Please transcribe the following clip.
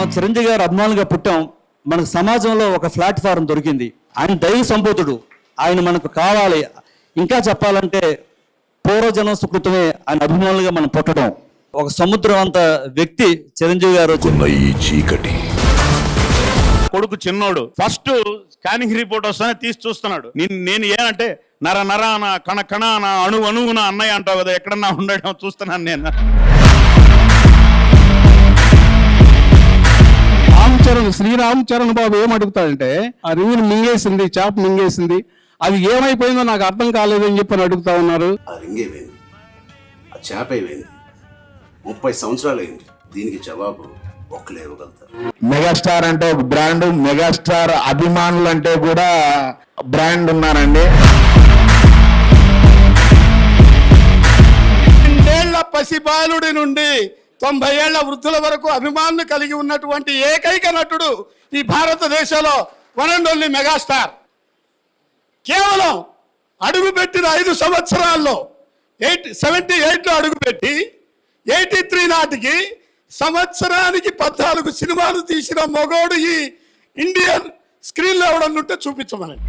మనం చిరంజీవి గారు అభిమానులుగా పుట్టాం. మనకు సమాజంలో ఒక ప్లాట్ఫారం దొరికింది. ఆయన దైవ సంబోధుడు. ఆయన మనకు కావాలి. ఇంకా చెప్పాలంటే పూర్వజనం సుకృతమే ఆయన అభిమానులుగా మనం పుట్టడం. ఒక సముద్రం అంత వ్యక్తి చిరంజీవి గారు ఈ చీకటి. కొడుకు చిన్నోడు. ఫస్ట్ స్కానింగ్ రిపోర్ట్ వస్తానే తీసి చూస్తున్నాడు. నేను నేను ఏనంటే నర నరాన కణ కణాన అణు అణువున అన్నయ్య అంటావు కదా ఎక్కడన్నా ఉండడం చూస్తున్నాను నేను. శ్రీరామ్ చరణ్ బాబు ఏం అడుగుతాడంటే ఆ రింగుని మింగేసింది చేప మింగేసింది. అది ఏమైపోయిందో నాకు అర్థం కాలేదని చెప్పి అని అడుగుతా ఉన్నారు. ఆ రింగ్ ఏమైంది? ఆ చేప ఏమైంది? ముప్పై సంవత్సరాలు అయింది. దీనికి జవాబు ఒక్కలే ఇవ్వగలుగుతారు. మెగాస్టార్ అంటే ఒక బ్రాండ్ మెగాస్టార్ అభిమానులు అంటే కూడా బ్రాండ్ ఉన్నారండి. పసిబాలుడి నుండి తొంభై ఏళ్ళ వృద్ధుల వరకు అభిమానులు కలిగి ఉన్నటువంటి ఏకైక నటుడు ఈ భారతదేశంలో వన్ అండ్ ఓన్లీ మెగాస్టార్. కేవలం అడుగుపెట్టిన ఐదు సంవత్సరాల్లో ఎయిట్ సెవెంటీ ఎయిట్లో అడుగుపెట్టి ఎయిటీ త్రీ నాటికి సంవత్సరానికి పద్నాలుగు సినిమాలు తీసిన మొగోడు ఈ ఇండియన్ స్క్రీన్లో ఎవడన్నుంటే చూపించమనండి.